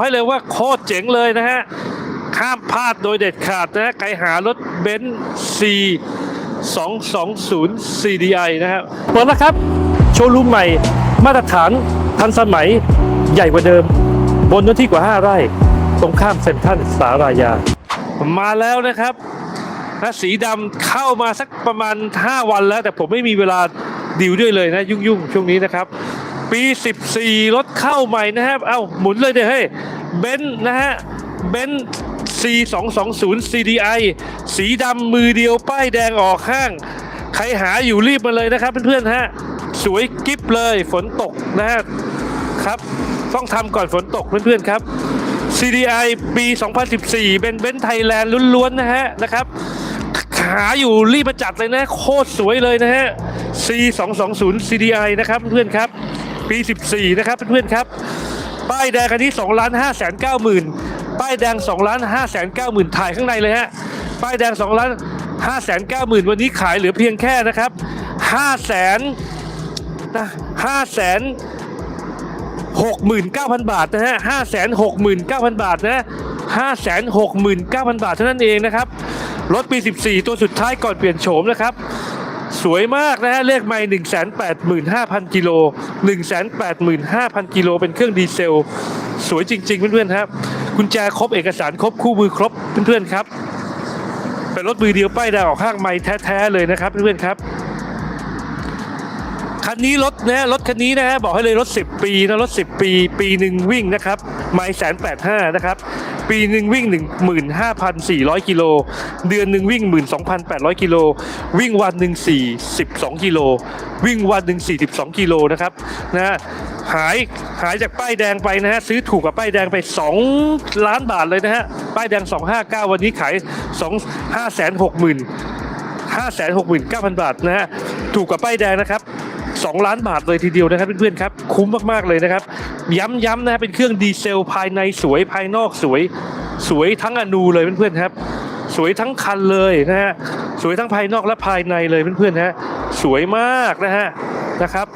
ให้เลยว่าโคตรเจ๋งเลยนะฮะ ข้ามพลาดโดยเด็ดขาดนะฮะใครหารถเบนซ์ C 220 CDI นะครับเปิดแล้วครับ โชว์รูมใหม่ มาตรฐานทันสมัยใหญ่กว่าเดิม บนเนื้อที่กว่า 5 ไร่ ตรงข้ามเซ็นทรัลสารายา มาแล้วนะครับนะสีดำเข้ามาสักประมาณ 5 วันแล้ว แต่ผมไม่มีเวลาดิวด้วยเลยนะ ยุ่งๆ ช่วงนี้นะครับ ปี 14 รถเข้าใหม่นะครับ เอ้าหมุนเลยเดี๋ยวเฮ้เบนซ์นะฮะ เบนซ์ C 2 2 0 CDI สีดำมือเดียวป้ายแดงออกข้าง ใครหาอยู่รีบมาเลยนะครับเพื่อนๆฮะ สวยกิฟเลยฝนตกนะฮะครับ ต้องทำก่อนฝนตกเพื่อนๆครับ CDI ปี 2014 เป็นเบนซ์ไทยแลนด์ล้วนๆนะฮะนะครับหาอยู่รีบมาจัดเลยนะ โคตรสวยเลยนะฮะ C 2 2 0 CDI นะครับเพื่อนๆครับ ปี 14 นะครับเพื่อนๆครับป้ายแดงคันนี้2ล้าน5แสน9หมื่นป้ายแดง2ล้าน5แสน9หมื่นถ่ายข้างในเลยฮะป้ายแดง2ล้าน5แสน9หมื่นวันนี้ขายเหลือเพียงแค่นะครับ5แสนนะ5แสน69,000บาทนะฮะ569,000บาทนะ569,000บาทเท่านั้นเองนะครับรถปี 14 ตัวสุดท้ายก่อนเปลี่ยนโฉมนะครับ สวยมากนะฮะเลขไม่185,000กิโล185,000กิโลเป็นเครื่องดีเซล สวยจริง ๆ เพื่อนๆครับกุญแจครบเอกสารครบคู่มือครบเพื่อนๆครับ เป็นรถมือเดียวป้ายแดงออกข้างไม่แท้ๆเลยนะครับเพื่อนๆครับคันนี้รถนะรถคันนี้นะฮะบอกให้เลยรถ 10 ปีนะรถ 10 ปี ปีหนึ่งวิ่งนะครับไม่แสนแปดห้านะครับ ปีหนึ่งวิ่ง 15,400 กิโล เดือนหนึ่งวิ่ง 12,800 กิโล วิ่งวันหนึ่ง42 กิโล วิ่งวันหนึ่ง42 กิโลนะครับนะฮะหายหายจากป้ายแดงไปนะฮะซื้อถูกกับป้ายแดงไป 2 ล้านบาทเลยนะฮะป้ายแดง 259 วันนี้ขาย 2 5 6 0 0 0 569,000 บาทนะฮะถูกกว่าป้ายแดงนะครับ 2 ล้านบาทเลยทีเดียวนะครับเพื่อนๆครับ คุ้มมากๆเลยนะครับ ย้ำๆนะฮะเป็นเครื่องดีเซลภายในสวยภายนอกสวย สวยทั้งอนูเลยเพื่อนๆครับ สวยทั้งคันเลยนะฮะสวยทั้งภายนอกและภายในเลยเพื่อนๆฮะสวยมากนะฮะนะครับ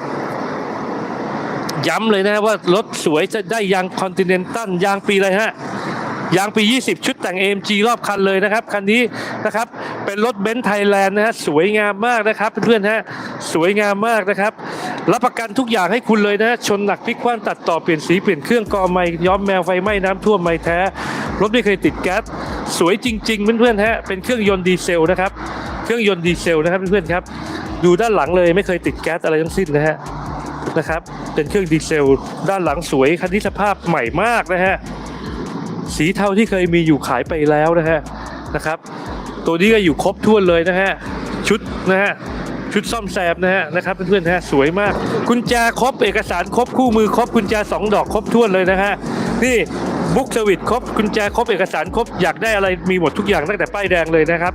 ย้ำเลยนะฮะว่ารถสวยจะได้ยางคอนติเนนตัลยางปีอะไรฮะยางปี 20 ชุดแต่ง AMG รอบคันเลยนะครับ คันนี้นะครับ เป็นรถเบนซ์ไทยแลนด์นะฮะ สวยงามมากนะครับ เพื่อนๆฮะ สวยงามมากนะครับ รับประกันทุกอย่างให้คุณเลยนะ ชนหนักพลิกคว้างตัดต่อเปลี่ยนสีเปลี่ยนเครื่องกอไม่ย้อมแมวไฟไหม้น้ำท่วมไม่แท้ รถไม่เคยติดแก๊สสวยจริง ๆ เพื่อนๆฮะเป็นเครื่องยนต์ดีเซลนะครับ เครื่องยนต์ดีเซลนะครับเพื่อนๆครับ ดูด้านหลังเลยไม่เคยติดแก๊สอะไรทั้งสิ้นนะฮะนะครับ เป็นเครื่องดีเซล ด้านหลังสวยคันนี้สภาพใหม่มากนะฮะสีเทาที่เคยมีอยู่ขายไปแล้วนะฮะนะครับ ตัวนี้ก็อยู่ครบถ้วนเลยนะฮะชุดนะฮะ ชุดซ่อมแซมนะฮะนะครับเพื่อนๆฮะสวยมาก กุญแจครบเอกสารครบคู่มือครบกุญแจสองดอกครบถ้วนเลยนะฮะนี่บุ๊กสวิตครบกุญแจครบเอกสารครบอยากได้อะไรมีหมดทุกอย่างตั้งแต่ป้ายแดงเลยนะครับ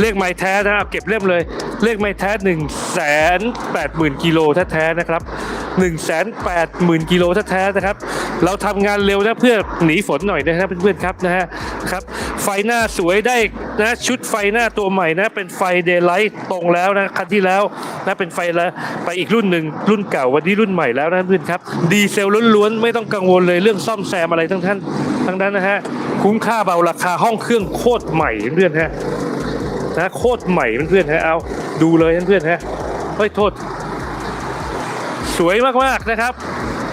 เลขไม้แท้นะเก็บเล่มเลย เลขไม้แท้1นึ่งแสนแปดหมื่นกิโลแท้ๆนะครับ1นึ่งแสนแปดหมื่นกิโลแท้ๆนะครับ เราทำงานเร็วนะเพื่อหนีฝนหน่อยนะครับเพื่อนๆครับนะฮะครับ ไฟหน้าสวยได้นะชุดไฟหน้าตัวใหม่นะ เป็นไฟเดย์ไลท์ตรงแล้วนะคันที่แล้วนะเป็นไฟแล้วไปอีกรุ่นหนึ่งรุ่นเก่าวันนี้รุ่นใหม่แล้วนะเพื่อนครับ ดีเซลล้วนๆ ไม่ต้องกังวลเลยเรื่องซ่อมแซมอะไรทั้งท่านทั้งนั้นนะฮะคุ้มค่าเบาราคาห้องเครื่องโคตรใหม่เพื่อนฮะนะโคตรใหม่เพื่อนฮะเอาดูเลยเพื่อนฮะเฮ้ยโทษ สวยมากๆนะครับ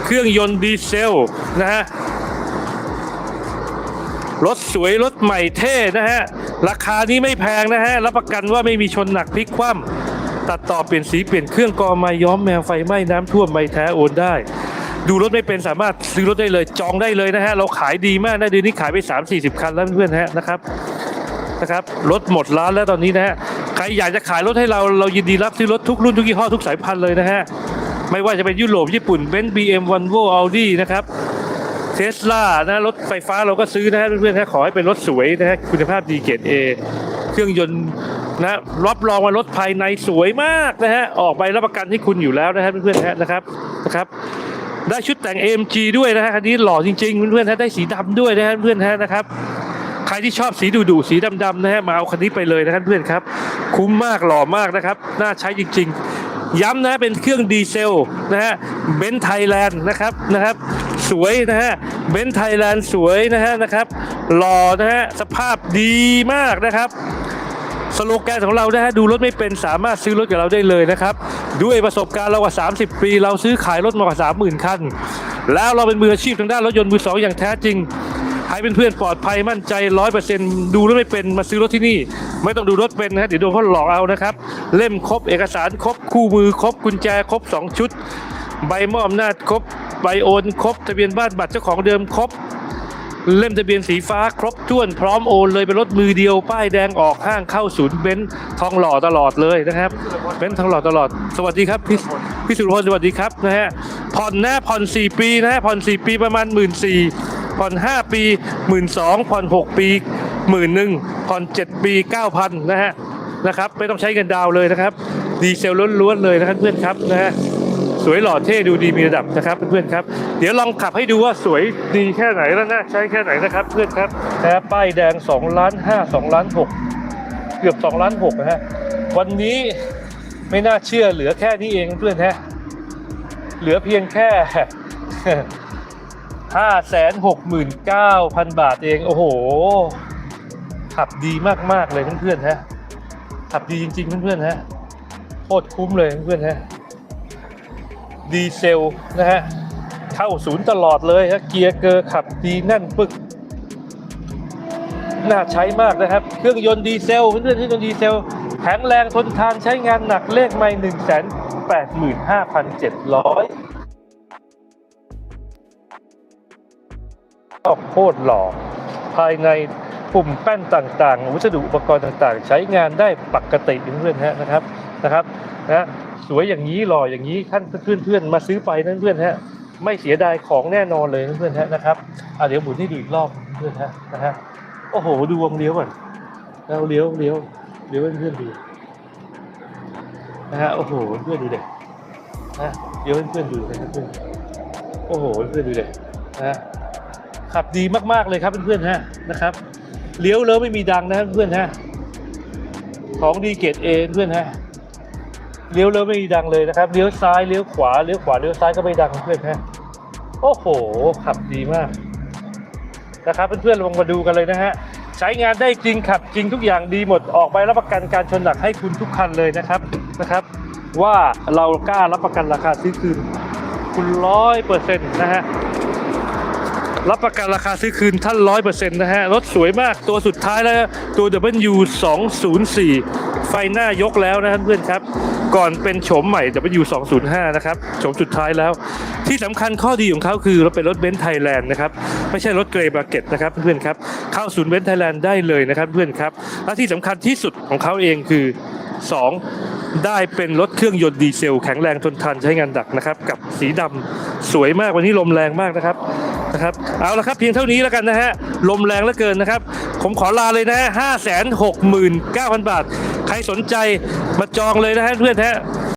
เครื่องยนต์ดีเซลนะฮะ รถสวยรถใหม่เท่นะฮะ ราคานี้ไม่แพงนะฮะ รับประกันว่าไม่มีชนหนักพลิกคว่ำตัดต่อเปลี่ยนสีเปลี่ยนเครื่องกอไม้ย้อมแมวไฟไหม้น้ำท่วมใบแท้โอนได้ ดูรถไม่เป็นสามารถซื้อรถได้เลยจองได้เลยนะฮะ เราขายดีมากนะเดือนนี้ขายไป 3-40 คันแล้วเพื่อนๆฮะนะครับนะครับรถหมดร้านแล้วตอนนี้นะฮะใครอยากจะขายรถให้เราเรายินดีรับซื้อรถทุกรุ่นทุกยี่ห้อทุกสายพันธุ์เลยนะฮะไม่ว่าจะเป็นยุโรปญี่ปุ่นเบนซ์บีเอ็มวันโวอัลดี้นะครับ เทสลานะรถไฟฟ้าเราก็ซื้อนะฮะเพื่อนๆฮะขอให้เป็นรถสวยนะฮะคุณภาพดีเกรดเอเครื่องยนต์นะรับรองว่ารถภายในสวยมากนะฮะออกใบรับประกันให้คุณอยู่แล้วนะฮะเพื่อนๆฮะนะครับนะครับ ได้ชุดแต่ง AMG ด้วยนะฮะคันนี้หล่อจริงๆเพื่อนๆฮะได้สีดำด้วยนะฮะเพื่อนๆฮะนะครับใครที่ชอบสีดุๆสีดำๆนะฮะมาเอาคันนี้ไปเลยนะครับเพื่อนครับ คุ้มมากหล่อมากนะครับ น่าใช้จริง ๆ ย้ำนะเป็นเครื่องดีเซลนะฮะเบนไทยแลนด์นะครับนะครับ สวยนะฮะเบนไทยแลนด์สวยนะฮะนะครับหล่อนะฮะสภาพดีมากนะครับสโลแกนของเรานะฮะดูรถไม่เป็นสามารถซื้อรถกับเราได้เลยนะครับ ด้วยประสบการณ์เรากว่า 30 ปี เราซื้อขายรถมากว่า 30,000 คัน แล้วเราเป็นมืออาชีพทางด้านรถยนต์มือสองอย่างแท้จริง ให้เพื่อนๆปลอดภัยมั่นใจร้อยเปอร์เซ็นต์ดูรถไม่เป็นมาซื้อรถที่นี่ ไม่ต้องดูรถเป็นนะฮะเดี๋ยวโดนเขาหลอกเอานะครับ เล่มครบเอกสารครบคู่มือครบกุญแจครบ 2 ชุด ใบมอบอำนาจครบใบโอนครบทะเบียนบ้านบัตรเจ้าของเดิมครบเล่มทะเบียนสีฟ้าครบถ้วนพร้อมโอนเลยเป็นรถมือเดียว ป้ายแดงออกห้างเข้าศูนย์เบนซ์ทองหล่อตลอดเลยนะครับเบนซ์ทองหล่อตลอด สวัสดีครับพี่พี่สุรพลสวัสดีครับนะฮะผ่อนนะผ่อน4ปีนะฮะผ่อน4ปีประมาณ 1 4ื่น ผ่อน5 ปี 1 2ื่นผ่อน6ปีหมื่นหนึ่งผ่อน7ปี 9,000นะฮะนะครับไม่ต้องใช้เงินดาวเลยนะครับ ดีเซลล้วนๆเลยนะครับเพื่อนครับนะฮะสวยหล่อเท่ดูดีมีระดับนะครับเพื่อนๆครับ เดี๋ยวลองขับให้ดูว่าสวยดีแค่ไหนแล้วน่าใช้แค่ไหนนะครับ เพื่อนครับนะป้ายแดง2ล้าน5 2ล้าน6เกือบ2ล้าน6นะฮะวันนี้ไม่น่าเชื่อเหลือแค่นี้เองเพื่อนฮะเหลือเพียงแค่ ห้าแสนหกหมื่นเก้าพันบาทเอง โอ้โห ขับดีมาก ๆ เลยเพื่อนๆฮะ ขับดีจริง ๆ เพื่อนๆฮะ โคตรคุ้มเลยเพื่อนๆฮะ ดีเซลนะฮะ เข้าศูนย์ตลอดเลยฮะ เกียร์เกอร์ขับดีแน่นปึก น่าใช้มากนะครับ เครื่องยนต์ดีเซลเพื่อนๆเครื่องยนต์ดีเซลแข็งแรงทนทานใช้งานหนักเลขไม่หนึ่งแสนแปดหมื่นห้าพันเจ็ดร้อย ออกโคตรหล่อภายในปุ่มแป้นต่างๆ วัสดุอุปกรณ์ต่างๆ ใช้งานได้ปกติเพื่อนๆฮะนะครับนะครับนะสวยอย่างนี้หล่ออย่างนี้ท่านเพื่อนๆมาซื้อไปนั่นเพื่อนฮะไม่เสียดายของแน่นอนเลยเพื่อนๆฮะนะครับอะเดี๋ยวหมุนให้ดูอีกรอบเพื่อนฮะนะฮะโอ้โหดูวงเลี้ยวก่อนแล้วเลี้ยวเลี้ยวเลี้ยวเพื่อนๆดูนะฮะโอ้โหเพื่อนดูเด็กนะเลี้ยวเพื่อนๆดูนะเพื่อนโอ้โหเพื่อนดูเด็กนะฮะ ขับดีมากๆเลยครับเพื่อนๆฮะนะครับเลี้ยวแล้วไม่มีดังนะเพื่อนๆฮะของดีเกรดเอเพื่อนฮะเลี้ยวแล้วไม่มีดังเลยนะครับเลี้ยวซ้ายเลี้ยวขวาเลี้ยวขวาเลี้ยวซ้ายก็ไม่ดังเพื่อนฮะโอ้โหขับดีมากนะครับเพื่อนๆลองมาดูกันเลยนะฮะใช้งานได้จริงขับจริงทุกอย่างดีหมดออกใบรับประกันการชนหนักให้คุณทุกคันเลยนะครับนะครับ ว่าเรากล้ารับประกันราคาซื้อคืนคุณร้อยเปอร์เซ็นต์นะฮะ รับประกันราคาซื้อคืนท่านร้อยเปอร์เซ็นต์นะฮะ รถสวยมากตัวสุดท้ายแล้ว ตัว W 2 0 4ไฟหน้ายกแล้วนะครับเพื่อนครับ ก่อนเป็นโฉมใหม่ W 2 0 5นะครับโฉมสุดท้ายแล้ว ที่สำคัญข้อดีของเขาคือรถเป็นรถเบนซ์ไทยแลนด์นะครับ ไม่ใช่รถเกรย์บราเก็ตนะครับเพื่อนครับ เข้าศูนย์เบนซ์ไทยแลนด์ได้เลยนะครับเพื่อนครับ และที่สำคัญที่สุดของเขาเองคือ 2. ได้เป็นรถเครื่องยนต์ดีเซล แข็งแรงทนทานใช้งานดักนะครับ กับสีดำสวยมากวันนี้ลมแรงมากนะครับ นะครับ เอาละครับเพียงเท่านี้แล้วกันนะฮะ ลมแรงเหลือเกินนะครับ ผมขอลาเลยนะฮะห้าแสนหกหมื่นเก้าพันบาท ใครสนใจมาจองเลยนะฮะเพื่อนฮะ